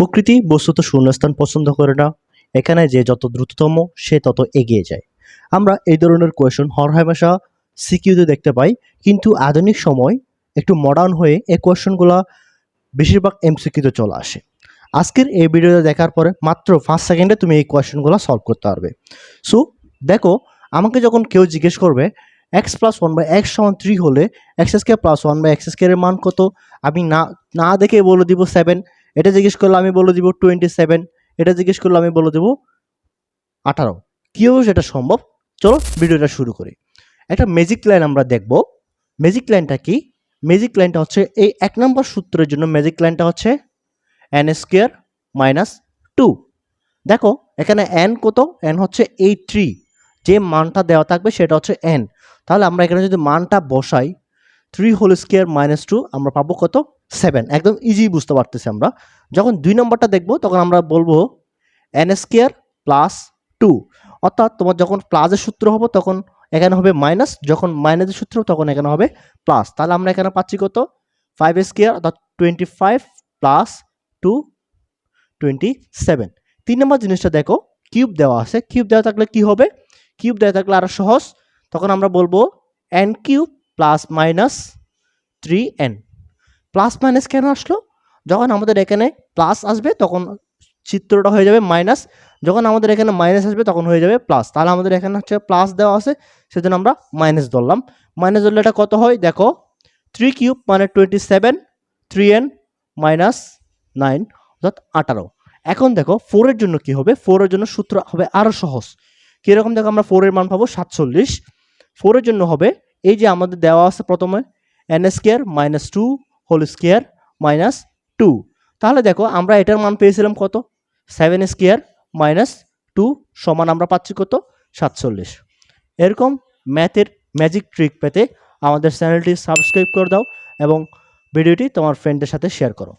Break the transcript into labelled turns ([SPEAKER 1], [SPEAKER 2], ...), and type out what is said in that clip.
[SPEAKER 1] প্রকৃতি বস্তুত শূন্যস্থান পছন্দ করে না। এখানে যে যত দ্রুততম, সে তত এগিয়ে যায়। আমরা এই ধরনের কোয়েশন হরহামেশা সিকিউতে দেখতে পাই, কিন্তু আধুনিক সময় একটু মডার্ন হয়ে এই কোয়েশনগুলো বেশিরভাগ এমসিকিউতে চলে আসে। আজকের এই ভিডিওটা দেখার পরে মাত্র পাঁচ সেকেন্ডে তুমি এই কোয়েশনগুলো সলভ করতে পারবে। সো দেখো, আমাকে যখন কেউ জিজ্ঞেস করবে x plus one by x সমান থ্রি হলে x square plus one by x স্কোয়ারের মান কত? আমি না না দেখে বলে দিব সেভেন এটা জিজ্ঞেস করলে আমি বলে দিব টোয়েন্টি সেভেন এটা জিজ্ঞেস করলে আমি বলে দেবো আঠারো। কীভাবে সেটা সম্ভব? চলো ভিডিওটা শুরু করি। একটা ম্যাজিক লাইন আমরা দেখব। ম্যাজিক লাইনটা কি? ম্যাজিক লাইনটা হচ্ছে এই এক নম্বর সূত্রের জন্য ম্যাজিক লাইনটা হচ্ছে এন স্কোয়ার মাইনাস টু দেখো, এখানে এন কত? এন হচ্ছে এই থ্রি যে মানটা দেওয়া থাকবে সেটা হচ্ছে এন তাহলে আমরা এখানে যদি মানটা বসাই three whole square minus two আমরা পাবো কত? সেভেন, একদম ইজি বুঝতে পারতেছি আমরা। যখন দুই নম্বরটা দেখব, তখন আমরা বলব এন স্কোয়ার প্লাস টু অর্থাৎ তোমার যখন প্লাসের সূত্র হবে, তখন এখানে হবে মাইনাস যখন মাইনাসের সূত্র, তখন এখানে হবে প্লাস তাহলে আমরা এখানে পাচ্ছি কত? ফাইভ স্কোয়ার অর্থাৎ twenty five plus two twenty seven তিন নম্বর জিনিসটা দেখো কিউব দেওয়া আছে। কিউব দেওয়া থাকলে কি হবে? কিউব দেওয়া থাকলে আরও সহজ। তখন আমরা বলব n cube plus minus three n plus minus কেন আসলো? যখন আমাদের এখানে প্লাস আসবে, তখন চিত্রটা হয়ে যাবে মাইনাস যখন আমাদের এখানে মাইনাস আসবে, তখন হয়ে যাবে প্লাস তাহলে আমাদের এখানে হচ্ছে প্লাস দেওয়া আছে, সেজন্য আমরা মাইনাস ধরলাম। মাইনাস ধরলে এটা কত হয়? দেখো থ্রি কিউব মানে twenty seven three n minus nine অর্থাৎ আঠারো। এখন দেখো ফোরের জন্য কি হবে? ফোরের জন্য সূত্র হবে আরও সহজ। কীরকম দেখো, আমরা ফোরের মান পাবো সাতচল্লিশ। ফোরের জন্য হবে, এই যে আমাদের দেওয়া আছে প্রথমে n square minus two whole square minus two তাহলে দেখো, আমরা এটার মান পেয়েছিলাম কত? সেভেন স্কোয়ার মাইনাস টু সমান আমরা পাচ্ছি কত? সাতচল্লিশ। এরকম ম্যাথের ম্যাজিক ট্রিক পেতে আমাদের চ্যানেলটি সাবস্ক্রাইব করে দাও এবং ভিডিওটি তোমার ফ্রেন্ডের সাথে শেয়ার করো।